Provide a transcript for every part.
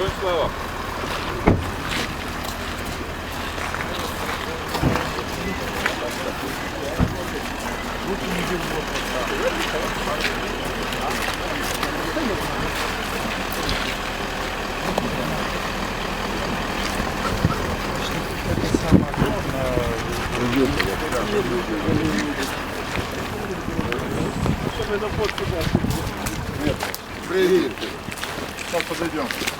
Героям слава. Привет. Сейчас подойдем.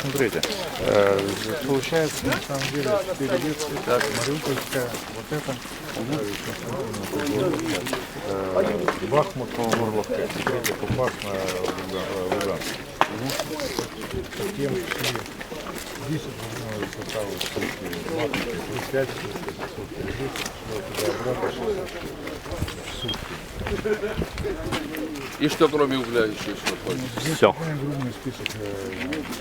смотрите, э, получается на самом деле четыре ветки, так, Мариупольская, вот это, э, Бахмут, Горловка, третья Попасна, Луганск. Затем шли 10 дневной составы сутки, Бахмут, 35 сутки, 10 шло туда-обратно, 60 сутки. И что кроме угля еще что ходит? Все. Огромный список э,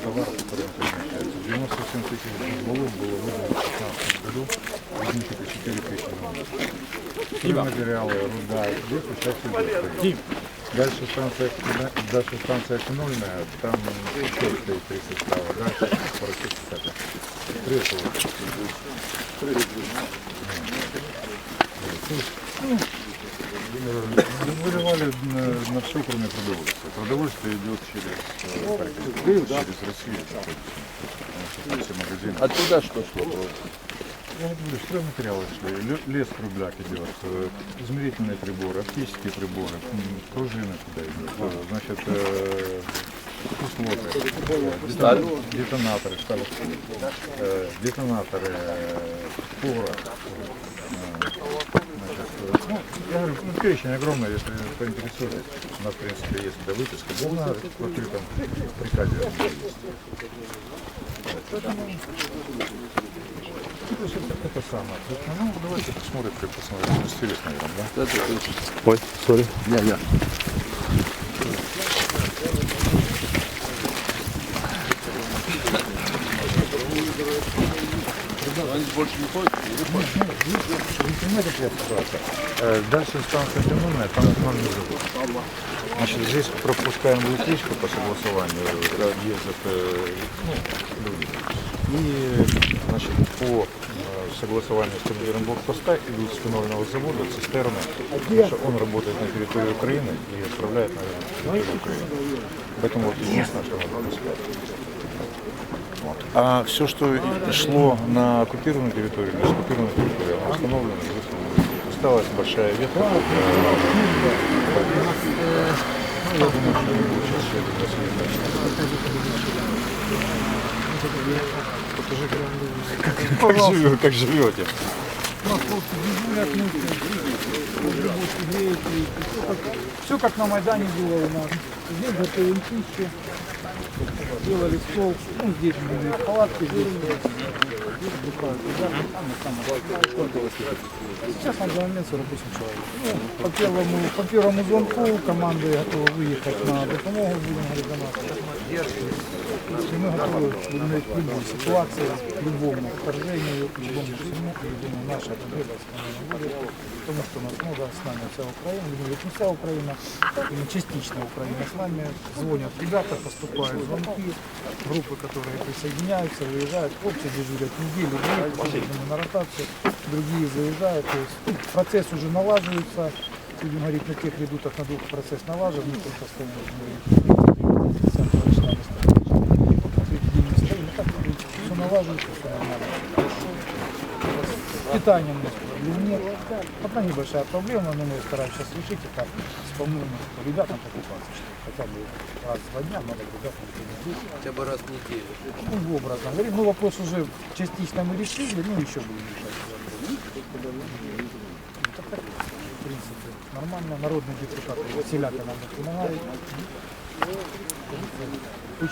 товаров, которые он помещается. 97 тысяч баллон было выдано в 2015 году, из них это 4 тысячи номеров. материалы, руда, здесь сейчас идет. Дальше станция, дальше станция фенольная, там еще стоит три состава. Дальше это. Три этого. Ну, Выливали на, на все, кроме продовольствия. Продовольствие идет через э, Харьков, через Россию. Потому что там все магазины. А туда что шло? Я вот говорю, стройматериалы шли, ле- лес кругляк идет, э, измерительные приборы, оптические приборы, пружины туда идут, э, значит, э, детон- детонаторы, сталь, э, детонаторы, порох, значит, ну, я говорю, ну, перечень огромный, если поинтересуетесь, у нас, в принципе, есть для выписка, да, на в открытом приказе есть. Ну, это, самое. Ну, давайте посмотрим, как посмотрим. Интересно, наверное, да? Это точно. Ой, сорі. Я, я. Они больше не ходят? Вы понимаете, какая ситуация? Э, Дальше станция Фенольная, там фенольный завод. Значит, здесь пропускаем электричку по согласованию, ездят э, ну, люди. И, значит, по согласованию с блокпоста идут с фенольного завода цистерны. Потому что он работает на территории Украины и отправляет на территорию Украины. Поэтому вот единственное, что надо. Вот. А все, что шло на оккупированную территорию, на оккупированную территорию, оно установлено. здесь Осталась большая ветка. э, я думаю, что они будут сейчас это Покажи, как, живете, как живете. Все как на Майдане было у нас. Здесь готовим пищу, делали стол. Ну, здесь были палатки, здесь Сейчас на данный момент 48 человек. Ну, по, первому, по первому звонку команды готовы выехать на допомогу, будем говорить, мы готовы выявить любую ситуацию, любому вторжению, любому всему, думаю, наша победа потому что у нас много с нами вся Украина, не вся Украина, именно частично Украина с нами, звонят ребята, поступают звонки, группы, которые присоединяются, выезжают, хлопцы дежурят неделю, две, по-видимому, на ротацию, другие заезжают, то есть ну, процесс уже налаживается, будем говорить, на тех редутах на двух процесс налажен, мы только стоим, все налаживается, все нормально. Питанием нет. Одна небольшая проблема, но мы стараемся сейчас решить это с по-моему, ребятам покупаться, что хотя бы раз в два дня надо ребятам принести. Хотя бы раз в неделю. Ну, образно говоря, ну вопрос уже частично мы решили, ну еще будем решать. Это так, в принципе, нормально. Народные депутаты, селята нам помогают.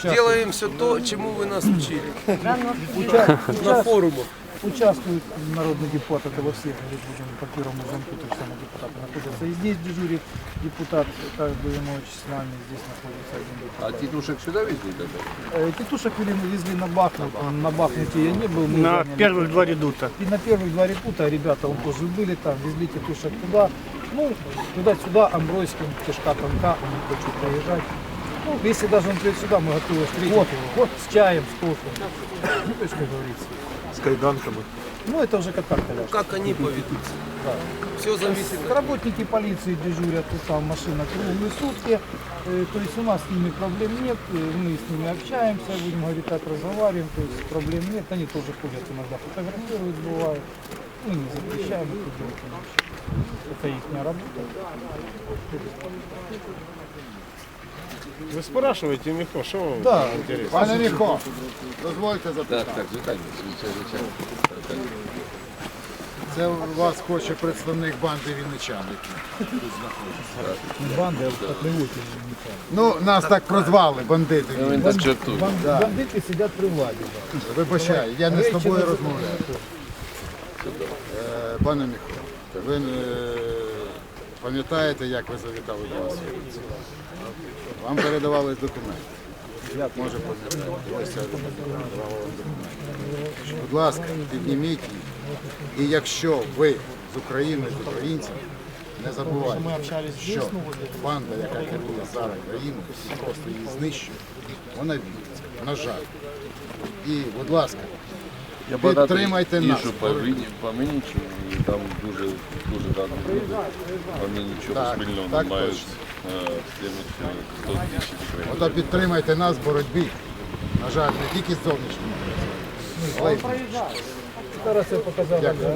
Делаем все то, чему вы нас учили. На форумах. Участвует народный депутат, это во всех, будем по первому замку, то самое депутаты находятся. И здесь дежурит депутат, как бы ночь с нами, здесь находится один А депутат. титушек сюда везли тогда? Э, Тетушек вели- везли на Бахмут, на Бахмуте я не был. На первых два редута. И на первых два рекута ребята он тоже были там, везли тетушек туда. Ну, туда-сюда, Амбройским, кишка тонка, он хочет приезжать. Ну, если даже он придет сюда, мы готовы встретить его. Вот с чаем, с кофе. Ну, то есть, как говорится. С кайданками. Ну, это уже как ляжет. Как они поведутся? Все зависит Работники полиции дежурят, вот там машина круглые сутки. Э, То есть у нас с ними проблем нет, э, мы с ними общаемся, будем говорить так, разговариваем, то есть проблем нет. Они тоже ходят иногда, фотографируют, бывает. Мы не запрещаем делать, конечно. Это их работа. Ви спрашиваєте, Міхо, що вам Да. інтересно? Пане Міхо, дозвольте Так, запитати. так, звичайно, звичайно, звичайно. Так, Це у вас хоче представник банди вінничан, який тут знаходиться. Не банды, а патриоты. Ну, нас так прозвали, бандити. Ну, Він так жартує. Бан- Бандиты сидят при владе. Да. Вибачай, я не з тобою Речі розмовляю. Е, Пане Міхо, ви е, пам'ятаєте, як ви завітали до нас? Вам передавались документи. Як може пам'ятати? Ось ця передавала вам документи. Будь ласка, підніміть їх. І якщо ви з України, з українцями, не забувайте, що банда, яка керує зараз країною, просто її знищує, вона віриться. На жаль. І, будь ласка, Підтримайте нас. по, Мінічу, і там дуже, дуже гарно люди. Вони нічого Так, спільного так не мають точно. е, з тими, що 100 тисяч гривень. ото підтримайте нас в боротьбі. На жаль, не тільки з зовнішнім, Зараз я показав. Дякую.